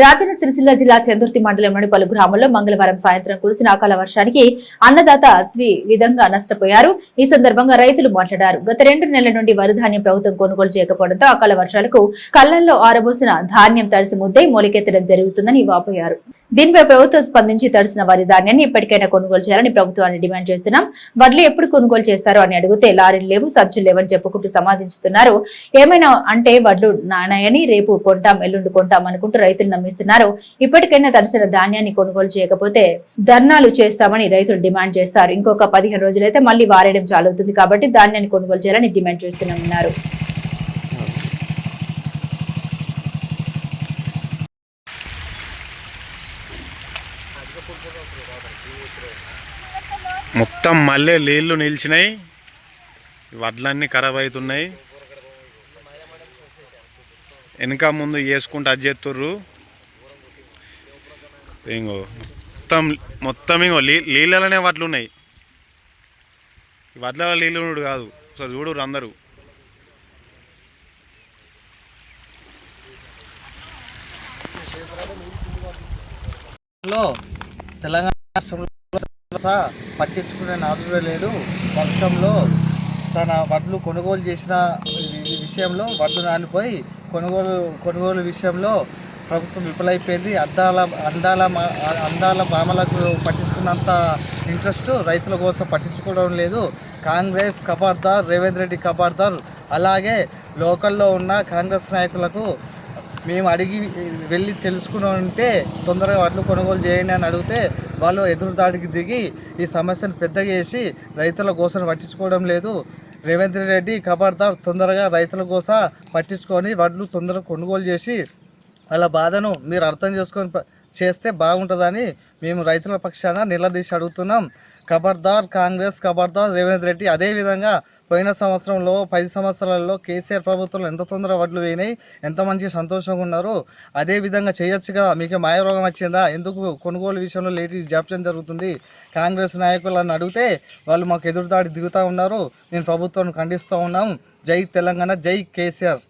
రాజన్న సిరిసిల్ల జిల్లా చందుర్తి మండలంలోని పలు గ్రామాల్లో మంగళవారం సాయంత్రం కురిసిన అకాల వర్షానికి అన్నదాత త్రి విధంగా నష్టపోయారు. ఈ సందర్భంగా రైతులు మాట్లాడారు. గత రెండు నెలల నుండి వరి ధాన్యం ప్రభుత్వం కొనుగోలు చేయకపోవడంతో అకాల వర్షాలకు కళ్ళల్లో ఆరబోసిన ధాన్యం తడిసి ముద్దై మొలికెత్తడం జరుగుతుందని వాపోయారు. దీనిపై ప్రభుత్వం స్పందించి తడిసిన వారి ధాన్యాన్ని ఇప్పటికైనా కొనుగోలు చేయాలని ప్రభుత్వాన్ని డిమాండ్ చేస్తున్నాం. వడ్లు ఎప్పుడు కొనుగోలు చేస్తారో అని అడిగితే లారీలు లేవు సబ్జులు లేవని చెప్పుకుంటూ సమాధించుతున్నారు. ఏమైనా అంటే వడ్లు నానాయని రేపు కొంటాం ఎల్లుండి కొంటాం అనుకుంటూ రైతులు నమ్మిస్తున్నారు. ఇప్పటికైనా తడిసిన ధాన్యాన్ని కొనుగోలు చేయకపోతే ధర్నాలు చేస్తామని రైతులు డిమాండ్ చేస్తారు. ఇంకొక పదిహేను రోజులైతే మళ్ళీ వారేయడం చాలవుతుంది కాబట్టి ధాన్యాన్ని కొనుగోలు చేయాలని డిమాండ్ చేస్తున్నామన్నారు. మొత్తం మళ్ళీ నీళ్ళు నిలిచినాయి. వడ్లన్నీ ఖరాబ్ అవుతున్నాయి. వెనక ముందు వేసుకుంటూ అది చేస్తుర్రు. ఇంకో మొత్తం మొత్తం ఇంకో నీళ్ళలోనే వడ్లు ఉన్నాయి. ఈ వడ్ల నీళ్ళు కాదు. ఒకసారి చూడరు అందరూ. హలో. తెలంగాణ రాష్ట్రంలో పట్టించుకునే నాదుడే లేడు. వర్షంలో తన వడ్లు కొనుగోలు చేసిన విషయంలో వడ్లు నానిపోయి కొనుగోలు కొనుగోలు విషయంలో ప్రభుత్వం విఫలైపోయింది. అద్దాల అందాల మా- అందాల భామలకు పట్టించుకున్నంత ఇంట్రెస్ట్ రైతుల కోసం పట్టించుకోవడం లేదు. కాంగ్రెస్ కబార్దార్ రేవంత్ రెడ్డి కబార్దార్ అలాగే లోకల్లో ఉన్న కాంగ్రెస్ నాయకులకు మేము అడిగి వెళ్ళి తెలుసుకుని ఉంటే తొందరగా వడ్లు కొనుగోలు చేయండి అని అడిగితే వాళ్ళు ఎదురుదాడికి దిగి ఈ సమస్యను పెద్దగా చేసి రైతుల కోసం పట్టించుకోవడం లేదు. రేవంత్ రెడ్డి ఖబర్దార్ తొందరగా రైతుల కోసం పట్టించుకొని వడ్లు తొందరగా కొనుగోలు చేసి వాళ్ళ బాధను మీరు అర్థం చేసుకొని చేస్తే బాగుంటుందని మేము రైతుల పక్షాన నిలదీసి అడుగుతున్నాం. ఖబర్దార్ కాంగ్రెస్ ఖబర్దార్ రేవంత్ రెడ్డి అదేవిధంగా పోయిన సంవత్సరంలో పది సంవత్సరాలలో కేసీఆర్ ప్రభుత్వంలో ఎంత తొందర వడ్లు పోయినాయి ఎంత మంచి సంతోషంగా ఉన్నారు అదే విధంగా చేయొచ్చు కదా మీకు మాయరోగం వచ్చిందా ఎందుకు కొనుగోలు విషయంలో లేటి జాప్యం జరుగుతుంది? కాంగ్రెస్ నాయకులను అడిగితే వాళ్ళు మాకు ఎదురుదాడి దిగుతూ ఉన్నారు నేను ప్రభుత్వాన్ని ఖండిస్తూ ఉన్నాం. జై తెలంగాణ జై కేసీఆర్.